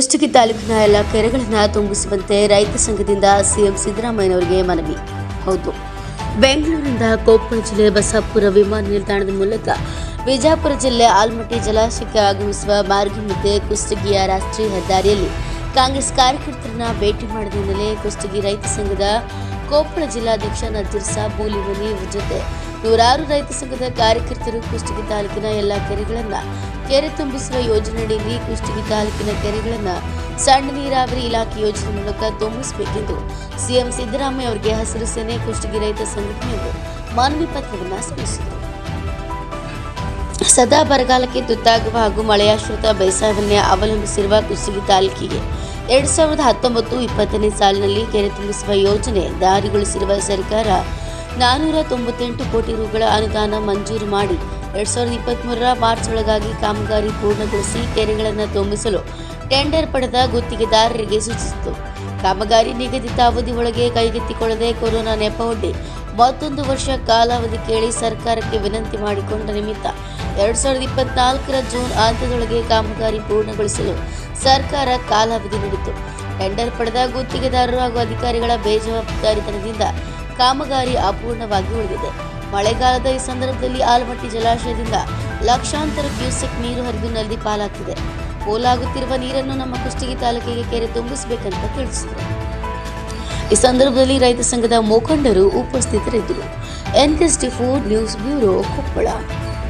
ಕುಷ್ಟಗಿ ತಾಲೂಕಿನ ಎಲ್ಲ ಕೆರೆಗಳನ್ನು ತುಂಬಿಸುವಂತೆ ರೈತ ಸಂಘದಿಂದ ಸಿಎಂ ಸಿದ್ದರಾಮಯ್ಯನವರಿಗೆ ಮನವಿ. ಹೌದು. ಬೆಂಗಳೂರಿನಿಂದ ಕೊಪ್ಪಳ ಜಿಲ್ಲೆ ಬಸಾಪುರ ವಿಮಾನ ನಿಲ್ದಾಣದ ಮೂಲಕ ವಿಜಯಪುರ ಜಿಲ್ಲೆ ಆಲ್ಮಟ್ಟಿ ಜಲಾಶಯಕ್ಕೆ ಆಗಮಿಸುವ ಮಾರ್ಗ ಮಧ್ಯೆ ಕುಷ್ಟಗಿಯ ರಾಷ್ಟ್ರೀಯ ಹೆದ್ದಾರಿಯಲ್ಲಿ ಕಾಂಗ್ರೆಸ್ ಕಾರ್ಯಕರ್ತರನ್ನ ಭೇಟಿ ಮಾಡಿದ ಹಿನ್ನೆಲೆ ಕುಷ್ಟಗಿ ರೈತ ಸಂಘದ ಕೊಪ್ಪಳ ಜಿಲ್ಲಾಧ್ಯಕ್ಷ ನಜೀರ್ ಸಾಬ್ ಬೂಲಿಮನಿ ಇವರ ಜೊತೆ. ನೂರಾರು ರೈತ ಸಂಘದ ಕಾರ್ಯಕರ್ತರು ಕುಷ್ಟಗಿ ತಾಲೂಕಿನ ಎಲ್ಲ ಕೆರೆಗಳನ್ನ ಕೆರೆ ತುಂಬಿಸುವ ಯೋಜನೆಯಡಿಯಲ್ಲಿ ಕುಷ್ಟಗಿ ತಾಲೂಕಿನ ಕೆರೆಗಳನ್ನ ಸಣ್ಣ ನೀರಾವರಿ ಇಲಾಖೆ ಯೋಜನೆ ಮೂಲಕ ತುಂಬಿಸಬೇಕೆಂದು ಸಿಎಂ ಸಿದ್ದರಾಮಯ್ಯ ಅವರಿಗೆ ಹಸಿರು ಸೇನೆ ಕುಷ್ಟಗಿ ರೈತ ಸಂಘಟನೆಯವರು ಮನವಿ ಪತ್ರವನ್ನು ಸಲ್ಲಿಸಿದರು ಸದಾ ಬರಗಾಲಕ್ಕೆ ತುತ್ತಾಗುವ ಹಾಗೂ ಮಳೆಯಾಶ್ರಿತ ಬೇಸಾಯವನ್ನೇ ಅವಲಂಬಿಸಿರುವ ಕುಷ್ಟಗಿ ತಾಲೂಕಿಗೆ ಎರಡ್ ಸಾವಿರದ ಹತ್ತೊಂಬತ್ತು ಇಪ್ಪತ್ತನೇ ಸಾಲಿನಲ್ಲಿ ಕೆರೆ ತುಂಬಿಸುವ ಯೋಜನೆ ಜಾರಿಗೊಳಿಸಿರುವ ಸರ್ಕಾರ ನಾನೂರ ತೊಂಬತ್ತೆಂಟು ಕೋಟಿ ರುಗಳ ಅನುದಾನ ಮಂಜೂರು ಮಾಡಿ ಎರಡ್ ಸಾವಿರದ ಇಪ್ಪತ್ತ್ಮೂರರ ಮಾರ್ಚ್ ಒಳಗಾಗಿ ಕಾಮಗಾರಿ ಪೂರ್ಣಗೊಳಿಸಿ ಕೆರೆಗಳನ್ನು ತುಂಬಿಸಲು ಟೆಂಡರ್ ಪಡೆದ ಗುತ್ತಿಗೆದಾರರಿಗೆ ಸೂಚಿಸಿತು. ಕಾಮಗಾರಿ ನಿಗದಿತ ಅವಧಿ ಒಳಗೆ ಕೈಗೆತ್ತಿಕೊಳ್ಳದೆ ಕೊರೋನಾ ನೆಪವೊಡ್ಡಿ ಮತ್ತೊಂದು ವರ್ಷ ಕಾಲಾವಧಿ ಕೇಳಿ ಸರ್ಕಾರಕ್ಕೆ ವಿನಂತಿ ಮಾಡಿಕೊಂಡ ನಿಮಿತ್ತ ಎರಡ್ ಸಾವಿರದ ಇಪ್ಪತ್ನಾಲ್ಕರ ಜೂನ್ ಅಂತ್ಯದೊಳಗೆ ಕಾಮಗಾರಿ ಪೂರ್ಣಗೊಳಿಸಲು ಸರ್ಕಾರ ಕಾಲಾವಧಿ ನೀಡಿತು ಟೆಂಡರ್ ಪಡೆದ ಗುತ್ತಿಗೆದಾರರು ಹಾಗೂ ಅಧಿಕಾರಿಗಳ ಬೇಜವಾಬ್ದಾರಿತನದಿಂದ ಕಾಮಗಾರಿ ಅಪೂರ್ಣವಾಗಿ ಉಳಿದಿದೆ. ಮಳೆಗಾಲದ ಈ ಸಂದರ್ಭದಲ್ಲಿ ಆಲಮಟ್ಟಿ ಜಲಾಶಯದಿಂದ ಲಕ್ಷಾಂತರ ಕ್ಯೂಸೆಕ್ ನೀರು ಹರಿದು ನದಿ ಪಾಲಾಗ್ತಿದೆ. ಪೋಲಾಗುತ್ತಿರುವ ನೀರನ್ನು ನಮ್ಮ ಕುಷ್ಟಗಿ ತಾಲೂಕಿಗೆ ಕೆರೆ ತುಂಬಿಸಬೇಕಂತ ತಿಳಿಸಿದರು. ಈ ಸಂದರ್ಭದಲ್ಲಿ ರೈತ ಸಂಘದ ಮುಖಂಡರು ಉಪಸ್ಥಿತರಿದ್ದರು. NST four news bureau Koppal.